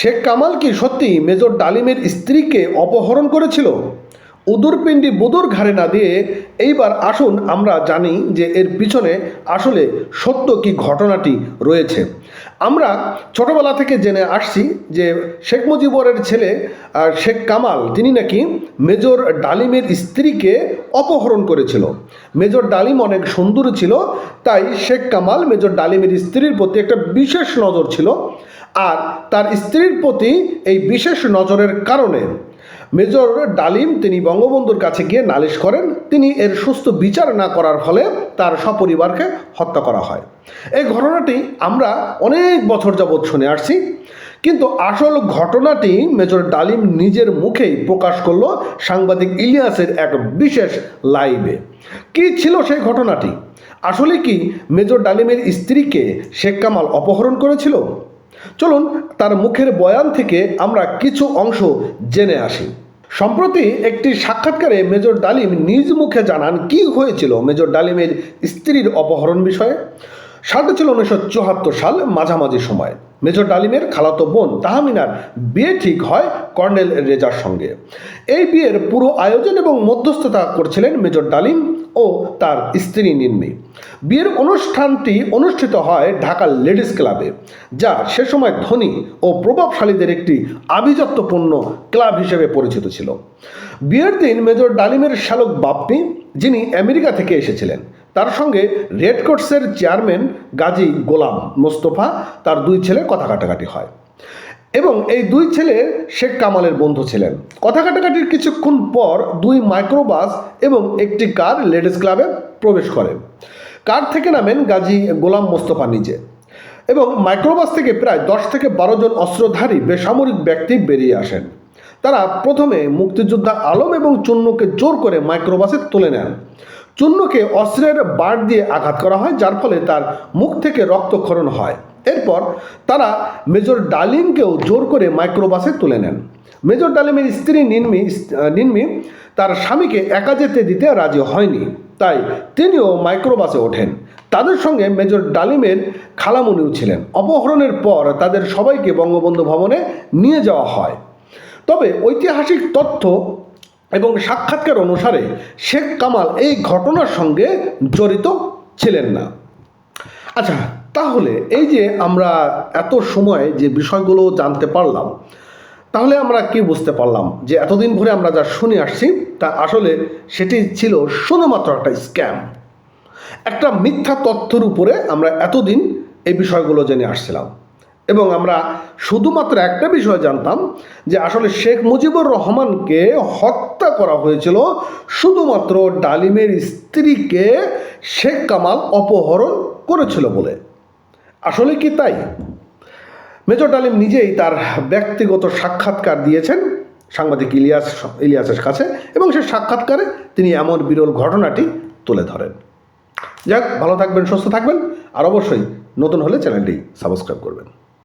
শেখ কামাল কি সত্যি মেজর ডালিমের স্ত্রীকে অপহরণ করেছিল? উদুরপিণ্ডি বুদুর ঘাড়ে না দিয়ে এইবার আসুন আমরা জানি যে এর পিছনে আসলে সত্য কি ঘটনাটি রয়েছে। আমরা ছোটবেলা থেকে জেনে আসছি যে শেখ মুজিবরের ছেলে শেখ কামাল, তিনি নাকি মেজর ডালিমের স্ত্রীকে অপহরণ করেছিল। মেজর ডালিম অনেক সুন্দর ছিল, তাই শেখ কামাল মেজর ডালিমের স্ত্রীর প্রতি একটা বিশেষ নজর ছিল। আর তার স্ত্রীর প্রতি এই বিশেষ নজরের কারণে মেজর ডালিম তিনি বঙ্গবন্ধুর কাছে গিয়ে নালিশ করেন, তিনি এর সুস্থ বিচার না করার ফলে তার সপরিবারকে হত্যা করা হয়। এই ঘটনাটি আমরা অনেক বছর যাবৎ শুনে আসছি, কিন্তু আসল ঘটনাটি মেজর ডালিম নিজের মুখেই প্রকাশ করল সাংবাদিক ইলিয়াসের এক বিশেষ লাইভে। কি ছিল সেই ঘটনাটি? আসলে কি মেজর ডালিমের স্ত্রীকে শেখ কামাল অপহরণ করেছিল? চলুন তার মুখের বয়ান থেকে আমরা কিছু অংশ জেনে আসি। সম্প্রতি একটি সাক্ষাৎকারে মেজর ডালিম নিজ মুখে জানান কি হয়েছিল মেজর ডালিমের স্ত্রীর অপহরণ বিষয়ে। সালটা ছিল উনিশশো চুয়াত্তর সাল মাঝামাঝি সময়। মেজর ডালিমের খালাতো বোন তাহমিনার বিয়ে ঠিক হয় কর্নেল রেজার সঙ্গে। এই বিয়ের পুরো আয়োজন এবং মধ্যস্থতা করছিলেন মেজর ডালিম ও তার স্ত্রী নিন্মি বিয়ের অনুষ্ঠানটি অনুষ্ঠিত হয় ঢাকা লেডিস ক্লাবে, যা সে সময় ধনী ও প্রভাবশালীদের একটি আভিজাত্যপূর্ণ ক্লাব হিসেবে পরিচিত ছিল। বিয়ের দিন মেজর ডালিমের শ্যালক বাপ্পি, যিনি আমেরিকা থেকে এসেছিলেন তার সঙ্গে রেড কোর্টসের চেয়ারম্যান গাজী গোলাম মোস্তফা, তার দুই ছেলে কথা কাটাকাটি হয়। এবং এই দুই ছেলে শেখ কামালের বন্ধু ছিলেন। কথা কাটাকাটির কিছুক্ষণ পর দুই মাইক্রোবাস এবং একটি কার লেডিস ক্লাবে প্রবেশ করে। কার থেকে নামেন গাজী গোলাম মোস্তফা নিজে। এবং মাইক্রোবাস থেকে প্রায় দশ থেকে বারো জন অস্ত্রধারী বেসামরিক ব্যক্তি বেরিয়ে আসেন। তারা প্রথমে মুক্তিযোদ্ধা আলম এবং চুন্নুকে জোর করে মাইক্রোবাসে তুলে নেন। চূর্ণকে অস্ত্রের বাড় দিয়ে আঘাত করা হয়, যার ফলে তার মুখ থেকে রক্তক্ষরণ হয়। এরপর তারা মেজর ডালিমকেও জোর করে মাইক্রোবাসে তুলে নেন। মেজর ডালিমের স্ত্রী নিন্মি নিন্মি তার স্বামীকে একা যেতে দিতে রাজি হয়নি, তাই তিনিও মাইক্রোবাসে ওঠেন। তাদের সঙ্গে মেজর ডালিমের খালামুনিও ছিলেন। অপহরণের পর তাদের সবাইকে বঙ্গবন্ধু ভবনে নিয়ে যাওয়া হয়। তবে ঐতিহাসিক তথ্য এবং সাক্ষাৎকার অনুসারে শেখ কামাল এই ঘটনার সঙ্গে জড়িত ছিলেন না। আচ্ছা তাহলে এই যে আমরা এত সময় যে বিষয়গুলো জানতে পারলাম, তাহলে আমরা কি বুঝতে পারলাম যে এতদিন ধরে আমরা যা শুনে আসছি, তা আসলে সেটি ছিল শুধুমাত্র একটা স্ক্যাম। একটা মিথ্যা তথ্যের উপরে আমরা এতদিন এই বিষয়গুলো জেনে আসছিলাম। এবং আমরা শুধুমাত্র একটা বিষয় জানতাম যে আসলে শেখ মুজিবুর রহমানকে হত্যা করা হয়েছিল শুধুমাত্র ডালিমের স্ত্রীকে শেখ কামাল অপহরণ করেছিল বলে। আসলে কি তাই? মেজর ডালিম নিজেই তার ব্যক্তিগত সাক্ষাৎকার দিয়েছেন সাংবাদিক ইলিয়াস, ইলিয়াসের কাছে এবং সে সাক্ষাৎকারে তিনি এমন বিরল ঘটনাটি তুলে ধরেন। যাক, ভালো থাকবেন, সুস্থ থাকবেন আর অবশ্যই নতুন হলে চ্যানেলটি সাবস্ক্রাইব করবেন।